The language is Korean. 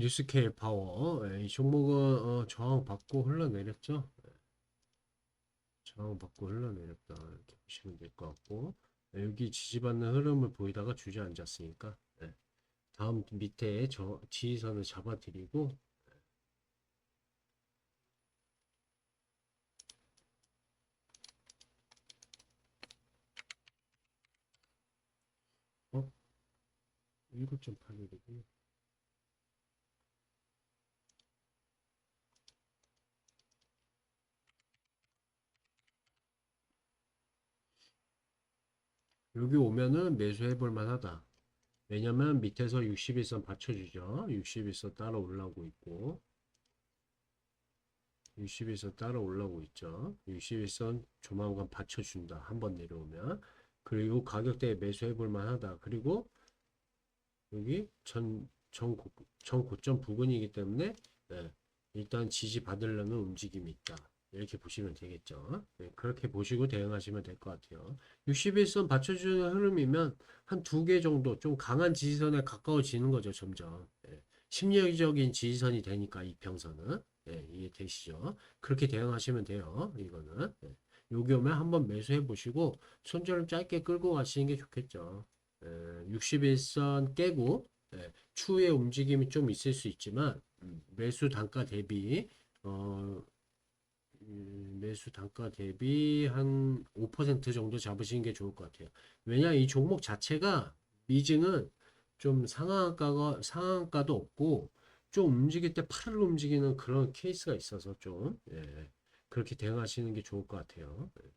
뉴스케일 파워 예, 이 종목은 어, 저항 받고 흘러내렸죠. 예. 저항 받고 흘러내렸다 이렇게 보시면 될 것 같고 예, 여기 지지받는 흐름을 보이다가 주저앉았으니까 예. 다음 밑에 저 지지선을 잡아드리고 어? 19.81이군요. 여기 오면은 매수해 볼 만하다. 왜냐면 밑에서 61선 받쳐주죠. 61선 따라 올라오고 있고 61선 따라 올라오고 있죠. 61선 조만간 받쳐준다. 한번 내려오면 그리고 가격대에 매수해 볼 만하다. 그리고 여기 전, 전, 고, 전 고점 부근이기 때문에 네, 일단 지지 받으려는 움직임이 있다. 이렇게 보시면 되겠죠. 네, 그렇게 보시고 대응하시면 될 것 같아요. 61선 받쳐주는 흐름이면 한 두 개 정도 좀 강한 지지선에 가까워지는 거죠, 점점. 예, 심리적인 지지선이 되니까 이평선은 예, 이해되시죠? 그렇게 대응하시면 돼요. 이거는 예. 여기 오면 한번 매수해 보시고 손절을 짧게 끌고 가시는 게 좋겠죠. 예, 61선 깨고 예, 추후에 움직임이 좀 있을 수 있지만 음, 매수 단가 대비 어, 음, 매수 단가 대비 한 5% 정도 잡으시는 게 좋을 것 같아요. 왜냐 이 종목 자체가 미증은 좀 상한가가 상한가도 없고 좀 움직일 때 팔을 움직이는 그런 케이스가 있어서 좀 예, 그렇게 대응하시는 게 좋을 것 같아요. 예.